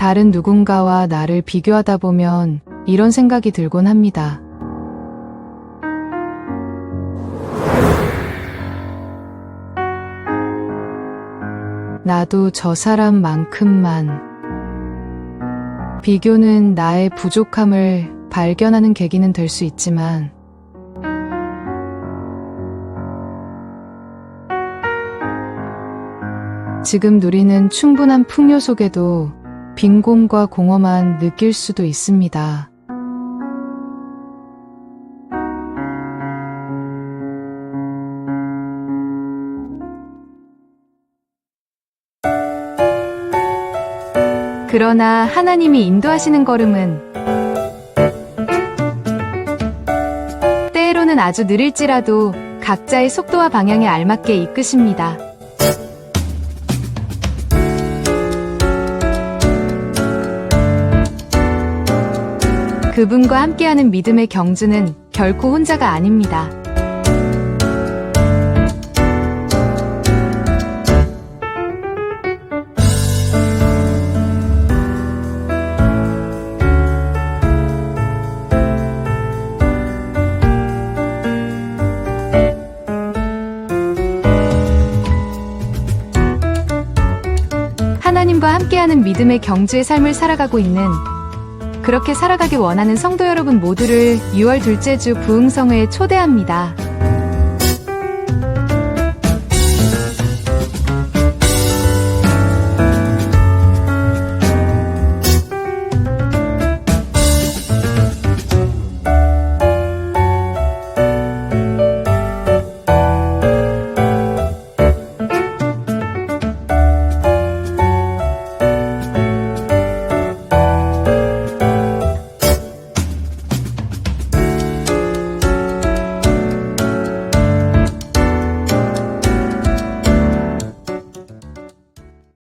다른 누군가와 나를 비교하다 보면 이런 생각이 들곤 합니다. 나도 저 사람만큼만 비교는 나의 부족함을 발견하는 계기는 될 수 있지만 지금 누리는 충분한 풍요 속에도 빈곤과 공허만 느낄 수도 있습니다. 그러나 하나님이 인도하시는 걸음은 때로는 아주 느릴지라도 각자의 속도와 방향에 알맞게 이끄십니다. 그분과 함께하는 믿음의 경주는 결코 혼자가 아닙니다. 하나님과 함께하는 믿음의 경주의 삶을 살아가고 있는 그렇게 살아가길 원하는 성도 여러분 모두를 6월 둘째 주 부흥성회에 초대합니다.